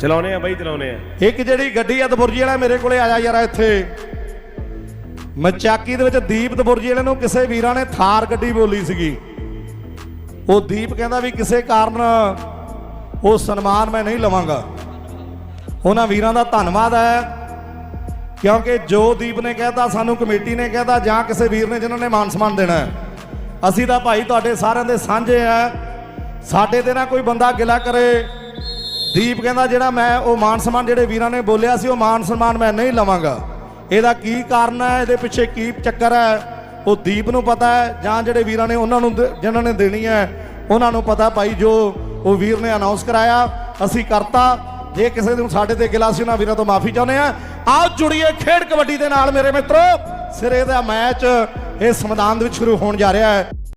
ਚਲਾਉਨੇ ਆ ਬਾਈ, ਚਲਾਉਨੇ ਆ। ਇੱਕ ਜਿਹੜੀ ਗੱਡੀ ਆ ਦਬੁਰਜੀ ਵਾਲਾ ਮੇਰੇ ਕੋਲੇ ਆਇਆ ਯਾਰ ਇੱਥੇ। ਮਚਾਕੀ ਦੇ ਵਿੱਚ ਦੀਪ ਦਬੁਰਜੀ ਵਾਲੇ ਨੂੰ ਕਿਸੇ ਵੀਰਾਂ ਨੇ ਥਾਰ ਗੱਡੀ ਬੋਲੀ ਸੀਗੀ। ਉਹ ਦੀਪ ਕਹਿੰਦਾ ਵੀ ਕਿਸੇ ਕਾਰਨ ਉਹ ਸਨਮਾਨ ਮੈਂ ਨਹੀਂ ਲਵਾਂਗਾ। ਉਹਨਾਂ ਵੀਰਾਂ ਦਾ ਧੰਨਵਾਦ ਹੈ, ਕਿਉਂਕਿ ਜੋ ਦੀਪ ਨੇ ਕਹਿਤਾ, ਸਾਨੂੰ ਕਮੇਟੀ ਨੇ ਕਹਿਤਾ, ਜਾਂ ਕਿਸੇ ਵੀਰ ਨੇ ਜਿਨ੍ਹਾਂ ਨੇ ਮਾਨ ਸਨਮਾਨ ਦੇਣਾ ਹੈ। ਅਸੀਂ ਤਾਂ ਭਾਈ ਤੁਹਾਡੇ ਸਾਰਿਆਂ ਦੇ ਸਾਂਝੇ ਆ। ਸਾਡੇ ਤੇ ਨਾ ਕੋਈ ਬੰਦਾ ਗਿਲਾ ਕਰੇ। ਦੀਪ ਕਹਿੰਦਾ, ਜਿਹੜਾ ਮੈਂ ਉਹ ਮਾਨ ਸਨਮਾਨ ਜਿਹੜੇ ਵੀਰਾਂ ਨੇ ਬੋਲਿਆ ਸੀ, ਉਹ ਮਾਨ ਸਨਮਾਨ ਮੈਂ ਨਹੀਂ ਲਵਾਂਗਾ। ਇਹਦਾ ਕੀ ਕਾਰਨ ਹੈ, ਇਹਦੇ ਪਿੱਛੇ ਕੀ ਚੱਕਰ ਹੈ, ਉਹ ਦੀਪ ਨੂੰ ਪਤਾ ਹੈ, ਜਾਂ ਜਿਹੜੇ ਵੀਰਾਂ ਨੇ ਉਹਨਾਂ ਨੂੰ ਦ- ਜਿਨ੍ਹਾਂ ਨੇ ਦੇਣੀ ਹੈ, ਉਹਨਾਂ ਨੂੰ ਪਤਾ ਭਾਈ ਜੋ ਉਹ ਵੀਰ ਨੇ ਅਨਾਉਂਸ ਕਰਾਇਆ, ਅਸੀਂ ਕਰਤਾ। ਜੇ ਕਿਸੇ ਨੂੰ ਸਾਡੇ ਤੇ ਗਿਲਾ ਸੀ ਉਹਨਾਂ ਵੀਰਾਂ ਤੋਂ ਮਾਫੀ ਚਾਹੁੰਦੇ ਆ ਆਓ ਜੁੜੀਏ ਖੇਡ ਕਬੱਡੀ ਦੇ ਨਾਲ ਮੇਰੇ ਮਿੱਤਰੋ। ਸਿਰੇ ਦਾ ਮੈਚ ਇਸ ਮੈਦਾਨ ਦੇ ਵਿੱਚ ਸ਼ੁਰੂ ਹੋਣ ਜਾ ਰਿਹਾ ਹੈ।